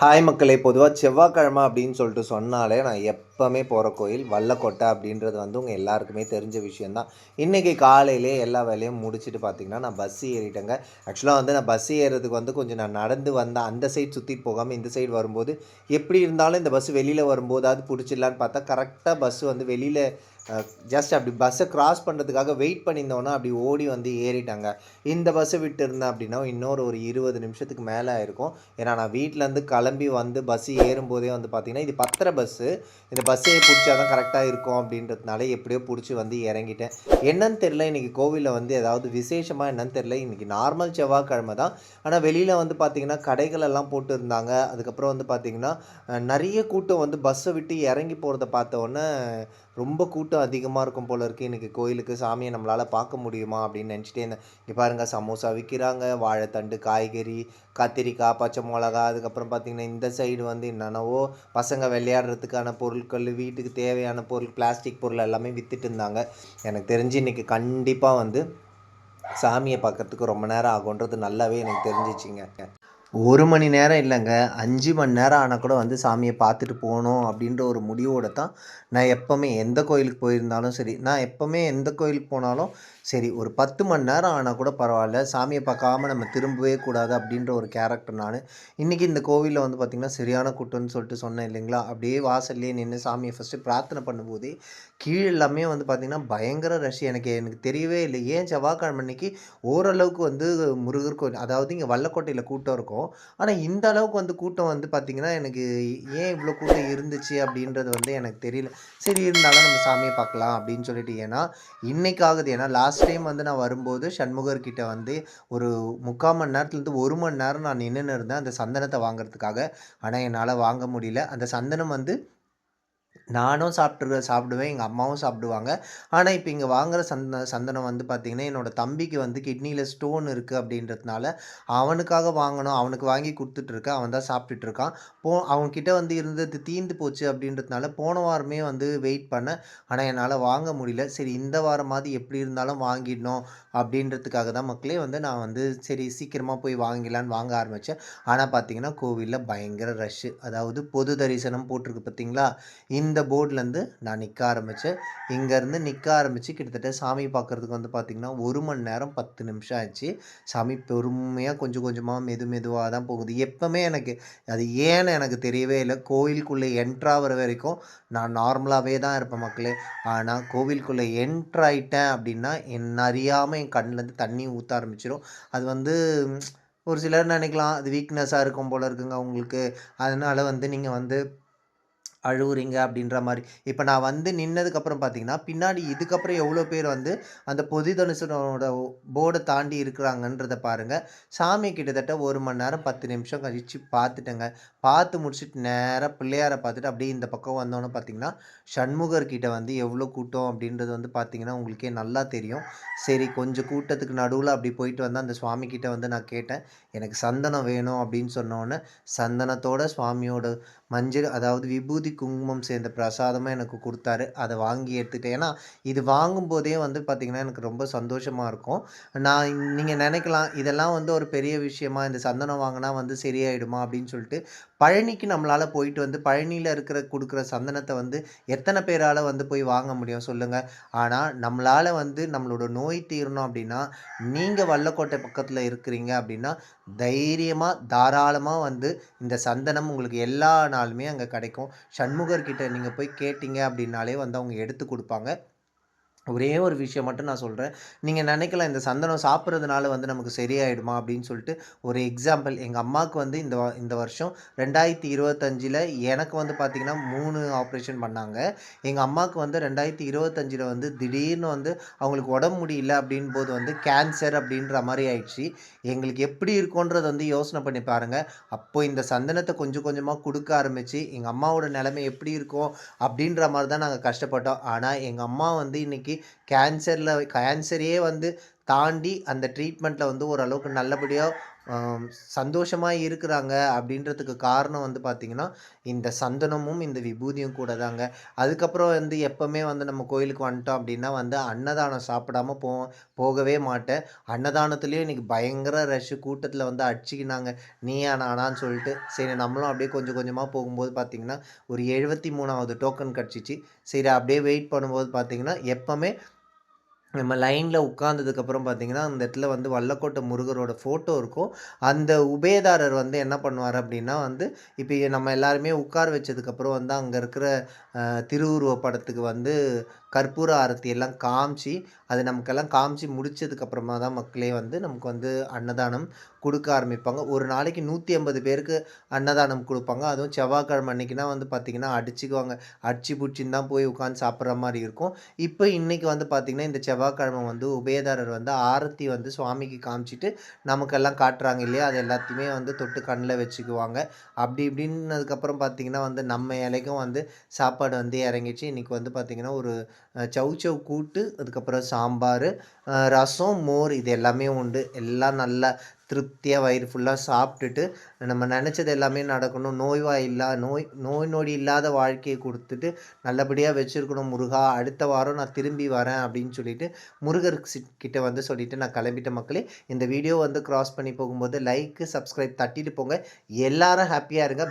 Hi மக்களே பொதுவாக செவ்வாய்க்கிழமை அப்படின்னு சொல்லிட்டு சொன்னாலே நான் எப்போவுமே போகிற கோயில் வல்லக்கோட்டை அப்படின்றது வந்து உங்கள் எல்லாருக்குமே தெரிஞ்ச விஷயந்தான் இன்றைக்கி காலையிலே எல்லா வேலையும் முடிச்சுட்டு பார்த்தீங்கன்னா நான் பஸ் ஏறிட்டேங்க. ஆக்சுவலாக வந்து நான் பஸ் ஏறுறதுக்கு வந்து கொஞ்சம் நான் நடந்து வந்தேன். அந்த சைடு சுற்றிட்டு போகாமல் இந்த சைடு வரும்போது எப்படி இருந்தாலும் இந்த பஸ் வெளியில் வரும்போதாவது பிடிச்சிடலான்னு பார்த்தா கரெக்டாக பஸ் வந்து வெளியில் ஜஸ்ட் அப்படி பஸ்ஸை கிராஸ் பண்ணுறதுக்காக வெயிட் பண்ணியிருந்தோன்னா அப்படி ஓடி வந்து ஏறிட்டாங்க. இந்த பஸ்ஸை விட்டு இருந்தேன் அப்படின்னா இன்னொரு ஒரு இருபது நிமிஷத்துக்கு மேலே ஆயிருக்கும். ஏன்னா நான் வீட்டிலேருந்து கிளம்பி வந்து பஸ் ஏறும்போதே வந்து பார்த்திங்கன்னா இது பத்திர பஸ்ஸு இந்த பஸ்ஸையே பிடிச்சா தான் கரெக்டாக இருக்கும் அப்படின்றதுனால எப்படியோ பிடிச்சி வந்து இறங்கிட்டேன். என்னன்னு தெரில இன்றைக்கி கோவிலில் வந்து ஏதாவது விசேஷமாக என்னன்னு தெரில இன்றைக்கி நார்மல் செவ்வாய்க்கிழமை தான். ஆனால் வெளியில் வந்து பார்த்திங்கன்னா கடைகளெல்லாம் போட்டுருந்தாங்க போட்டு இருந்தாங்க. அதுக்கப்புறம் வந்து பார்த்திங்கன்னா நிறைய கூட்டம் வந்து பஸ்ஸை விட்டு இறங்கி போகிறத பார்த்த உடனே ரொம்ப கூட்டம் அதிகமாக இருக்கும் போல இருக்குது இன்றைக்கி கோயிலுக்கு சாமியை நம்மளால் பார்க்க முடியுமா அப்படின்னு நினச்சிட்டே இருந்தேன். இங்கே பாருங்கள் சமோசா விற்கிறாங்க வாழைத்தண்டு காய்கறி கத்திரிக்காய் பச்சை மிளகா அதுக்கப்புறம் பார்த்திங்கன்னா இந்த சைடு வந்து என்னென்னவோ பசங்க விளையாடுறதுக்கான பொருட்கள் வீட்டுக்கு தேவையான பொருள் பிளாஸ்டிக் பொருள் எல்லாமே விற்றுட்டு இருந்தாங்க. எனக்கு தெரிஞ்சு இன்றைக்கி கண்டிப்பாக வந்து சாமியை பார்க்கறதுக்கு ரொம்ப நேரம் ஆகுன்றது நல்லாவே எனக்கு தெரிஞ்சிச்சிங்க. ஒரு மணி நேரம் இல்லைங்க. அஞ்சு மணி நேரம் ஆனால் கூட வந்து சாமியை பார்த்துட்டு போகணும் அப்படின்ற ஒரு முடிவோடு தான் நான் எப்போவுமே எந்த கோயிலுக்கு போயிருந்தாலும் சரி நான் எப்போவுமே எந்த கோயிலுக்கு போனாலும் சரி ஒரு பத்து மணி நேரம் ஆனால் கூட பரவாயில்ல. சாமியை பார்க்காம நம்ம திரும்பவே கூடாது அப்படின்ற ஒரு கேரக்டர் நான். இன்றைக்கி இந்த கோவிலில் வந்து பார்த்திங்கன்னா சரியான கூட்டம்னு சொல்லிட்டு சொன்னேன் இல்லைங்களா? அப்படியே வாசல்லே நின்று சாமியை ஃபஸ்ட்டு பிரார்த்தனை பண்ணும்போதே கீழே எல்லாமே வந்து பார்த்திங்கன்னா பயங்கர ரஷ் எனக்கு எனக்கு தெரியவே இல்லை. ஏன் செவ்வாய்க்கிழமை அன்னைக்கு ஓரளவுக்கு வந்து முருகர் கோயில் அதாவது இங்கே வல்லக்கோட்டையில் கூட்டம் இருக்கும். ஆனால் இந்த அளவுக்கு வந்து கூட்டம் வந்து பார்த்திங்கன்னா எனக்கு ஏன் இவ்வளோ கூட்டம் இருந்துச்சு அப்படின்றது வந்து எனக்கு தெரியல. சரி இருந்தாலும் நம்ம சாமியை பார்க்கலாம் அப்படின்னு சொல்லிட்டு ஏன்னா இன்னைக்கு ஆகுது ஏன்னா லாஸ்ட் டைம் வந்து நான் வரும்போது சண்முகர்கிட்ட வந்து ஒரு முக்கால் மணி நேரத்துலேருந்து ஒரு மணி நேரம் நான் நின்றுன்னு இருந்தேன். அந்த சந்தனத்தை வாங்குறதுக்காக. ஆனால் என்னால் வாங்க முடியல. அந்த சந்தனம் வந்து நானும் சாப்பிட்டு சாப்பிடுவேன் எங்கள் அம்மாவும் சாப்பிடுவாங்க. ஆனால் இப்போ இங்கே வாங்குகிற சந்த சந்தனம் வந்து பார்த்திங்கன்னா என்னோட தம்பிக்கு வந்து கிட்னியில் ஸ்டோன் இருக்குது அப்படின்றதுனால அவனுக்காக வாங்கணும் அவனுக்கு வாங்கி கொடுத்துட்ருக்கேன் அவன் தான் சாப்பிட்டுட்ருக்கான் போ அவன்கிட்ட வந்து இருந்தது தீந்து போச்சு அப்படின்றதுனால போன வாரமே வந்து வெயிட் பண்ணேன் ஆனால் என்னால் வாங்க முடியல. சரி இந்த வாரமாவது எப்படி இருந்தாலும் வாங்கிடணும் அப்படின்றதுக்காக தான் மக்களே வந்து நான் வந்து சரி சீக்கிரமாக போய் வாங்கிடலான்னு வாங்க ஆரம்பித்தேன் ஆனால் பார்த்திங்கன்னா கோவிலில் பயங்கர ரஷ்ஷு அதாவது பொது தரிசனம் போட்டிருக்கு பார்த்தீங்களா இந்த போர்ட்லேருந்து நான் நிற்க ஆரம்பித்தேன் இங்கேருந்து நிற்க ஆரம்பித்து கிட்டத்தட்ட சாமி பார்க்குறதுக்கு வந்து பார்த்திங்கன்னா ஒரு மணி நேரம் பத்து நிமிஷம் ஆச்சு. சாமி பொறுமையாக கொஞ்சம் கொஞ்சமாக மெது மெதுவாக தான் போகுது. எப்போவுமே எனக்கு அது ஏன்னு எனக்கு தெரியவே இல்லை. கோயிலுக்குள்ளே என்ட்ராகிற வரைக்கும் நான் நார்மலாகவே தான் இருப்பேன் மக்களே. ஆனால் கோவிலுக்குள்ளே என்ட்ராயிட்டேன் அப்படின்னா என்ன அறியாமல் என் கண்ணிலேருந்து தண்ணி ஊற்ற ஆரம்பிச்சிடும் அது வந்து ஒரு சிலர் நினைக்கலாம். அது வீக்னஸாக இருக்கும் போல இருக்குங்க உங்களுக்கு அதனால் வந்து நீங்கள் வந்து அழுவுறீங்க அப்படின்ற மாதிரி. இப்போ நான் வந்து நின்னதுக்கப்புறம் பார்த்தீங்கன்னா பின்னாடி இதுக்கப்புறம் எவ்வளோ பேர் வந்து அந்த பொது தனுசனோட போர்டை தாண்டி இருக்கிறாங்கன்றத பாருங்கள் சாமி கிட்டத்தட்ட ஒரு மணி நேரம் பத்து நிமிஷம் கழித்து பார்த்துட்டேங்க பார்த்து முடிச்சுட்டு நேராக பிள்ளையாரை பார்த்துட்டு அப்படியே இந்த பக்கம் வந்தோன்னே பார்த்தீங்கன்னா சண்முகர்கிட்ட வந்து எவ்வளோ கூட்டம் அப்படின்றது வந்து பார்த்தீங்கன்னா உங்களுக்கே நல்லா தெரியும். சரி கொஞ்சம் கூட்டத்துக்கு நடுவில் அப்படி போயிட்டு வந்தால் அந்த சுவாமிக்கிட்ட வந்து நான் கேட்டேன். எனக்கு சந்தனம் வேணும் அப்படின்னு சொன்னோன்னே சந்தனத்தோட சுவாமியோட மஞ்சள் அதாவது விபூதி குங்குமம் சேர்ந்த பிரசாதமாக எனக்கு கொடுத்தாரு. அதை வாங்கி எடுத்துகிட்டேன் ஏன்னா இது வாங்கும்போதே வந்து பார்த்திங்கன்னா எனக்கு ரொம்ப சந்தோஷமாக இருக்கும். நான் நீங்கள் நினைக்கலாம் இதெல்லாம் வந்து ஒரு பெரிய விஷயமா இந்த சந்தனம் வாங்கினா வந்து சரியாயிடுமா அப்படின்னு சொல்லிட்டு பழனிக்கு நம்மளால் போயிட்டு வந்து பழனியில் இருக்கிற கொடுக்குற சந்தனத்தை வந்து எத்தனை பேரால் வந்து போய் வாங்க முடியும் சொல்லுங்கள் ஆனால் நம்மளால் வந்து நம்மளோட நோய் தீரணும் அப்படின்னா நீங்கள் வல்லக்கோட்டை பக்கத்தில் இருக்கிறீங்க அப்படின்னா தைரியமாக தாராளமாக வந்து இந்த சந்தனம் உங்களுக்கு எல்லா நாளுமே அங்கே கிடைக்கும். சண்முகர்கிட்ட நீங்கள் போய் கேட்டிங்க அப்படின்னாலே வந்து அவங்க எடுத்து கொடுப்பாங்க. ஒரே ஒரு விஷயம் மட்டும் நான் சொல்கிறேன் நீங்கள் நினைக்கலாம் இந்த சந்தனம் சாப்பிட்றதுனால வந்து நமக்கு சரியாயிடுமா அப்படின்னு சொல்லிட்டு ஒரு எக்ஸாம்பிள் எங்கள் அம்மாவுக்கு வந்து இந்த வ- இந்த வருஷம் ரெண்டாயிரத்தி இருபத்தஞ்சில் எனக்கு வந்து பார்த்திங்கன்னா மூணு ஆப்ரேஷன் பண்ணாங்க. எங்கள் அம்மாவுக்கு வந்து ரெண்டாயிரத்தி இருபத்தஞ்சில் வந்து திடீர்னு வந்து அவங்களுக்கு உடம்பு முடியல அப்படின் போது வந்து கேன்சர் அப்படின்ற மாதிரி ஆயிடுச்சு. எங்களுக்கு எப்படி இருக்கும்ன்றது வந்து யோசனை பண்ணி பாருங்கள் அப்போ இந்த சந்தனத்தை கொஞ்சம் கொஞ்சமாக கொடுக்க ஆரம்பித்து எங்கள் அம்மாவோட நிலைமை எப்படி இருக்கும் அப்படின்ற மாதிரி தான் நாங்கள் கஷ்டப்பட்டோம். ஆனால் எங்கள் அம்மா வந்து இன்றைக்கி கேன்சரில் கேன்சரையே வந்து தாண்டி அந்த ட்ரீட்மெண்ட்டில் வந்து ஓரளவுக்கு நல்லபடியாக சந்தோஷமாக இருக்கிறாங்க அப்படின்றதுக்கு காரணம் வந்து பார்த்திங்கன்னா இந்த சந்தனமும், இந்த விபூதியும் கூட தாங்க. அதுக்கப்புறம் வந்து எப்போவுமே வந்து நம்ம கோயிலுக்கு வந்துட்டோம் அப்படின்னா வந்து அன்னதானம் சாப்பிடாம போ போகவே மாட்டேன். அன்னதானத்துலேயும் இன்றைக்கி பயங்கர ரஷ்ஷு கூட்டத்தில் வந்து அடிச்சுக்கினாங்க. நீயா நானான்னு சொல்லிட்டு. சரி நம்மளும் அப்படியே கொஞ்சம் கொஞ்சமாக போகும்போது பார்த்திங்கன்னா ஒரு 73வது டோக்கன் கிடச்சிச்சு. சரி அப்படியே வெயிட் பண்ணும்போது பார்த்திங்கன்னா எப்போவுமே நம்ம லைனில் உட்காந்ததுக்கப்புறம் பார்த்தீங்கன்னா, அந்த இடத்துல வந்து வல்லக்கோட்டை முருகரோட ஃபோட்டோ இருக்கும். அந்த உபயதாரர் வந்து என்ன பண்ணுவார் அப்படின்னா வந்து, இப்போ நம்ம எல்லாருமே உட்கார வச்சதுக்கப்புறம் வந்து அங்கே இருக்கிற திருவுருவ படத்துக்கு வந்து கற்பூர ஆரத்தி எல்லாம் காமிச்சு, அது நமக்கெல்லாம் காமிச்சு முடிச்சதுக்கப்புறமா தான் மக்களே வந்து நமக்கு வந்து அன்னதானம் கொடுக்க ஆரம்பிப்பாங்க. ஒரு நாளைக்கு 180 பேருக்கு அன்னதானம் கொடுப்பாங்க அதுவும் செவ்வாய்க்கிழமை அன்னைக்குனா வந்து பார்த்திங்கன்னா அடிச்சுக்குவாங்க. அடிச்சு பிடிச்சின்னு தான் போய் உட்காந்து சாப்பிட்ற மாதிரி இருக்கும். இப்போ இன்றைக்கி வந்து பார்த்திங்கன்னா இந்த செவ்வாய்க்கிழமை வந்து உபயதாரர் வந்து ஆரத்தி வந்து சுவாமிக்கு காமிச்சிட்டு நமக்கெல்லாம் காட்டுறாங்க இல்லையா? அது எல்லாத்தையுமே வந்து தொட்டு கண்ணில் வச்சுக்குவாங்க. அப்படி இப்படின்னதுக்கப்புறம் பார்த்தீங்கன்னா வந்து, நம்ம இலைக்கும் வந்து சாப்பாடு வந்து இறங்கிச்சு. இன்றைக்கி வந்து பார்த்திங்கன்னா ஒரு சவு சவ் கூட்டு, அதுக்கப்புறம் சாம்பார் ரசம், மோர் இது எல்லாமே உண்டு. எல்லாம் நல்லா திருப்தியாக வயிறு ஃபுல்லாக சாப்பிட்டுட்டு, நம்ம நினச்சது எல்லாமே நடக்கணும். நோய்வாய் இல்லா நோய் நோய் நொடி இல்லாத வாழ்க்கையை கொடுத்துட்டு நல்லபடியாக வச்சுருக்கணும் முருகா! அடுத்த வாரம் நான் திரும்பி வரேன் அப்படின்னு சொல்லிட்டு, முருகர் கிட்டே கிட்ட வந்து சொல்லிவிட்டு நான் கிளம்பிட்ட மக்களே. இந்த வீடியோ வந்து க்ராஸ் பண்ணி போகும்போது லைக்கு சப்ஸ்கிரைப் தட்டிட்டு போங்க. எல்லாரும் ஹாப்பியாக இருங்க.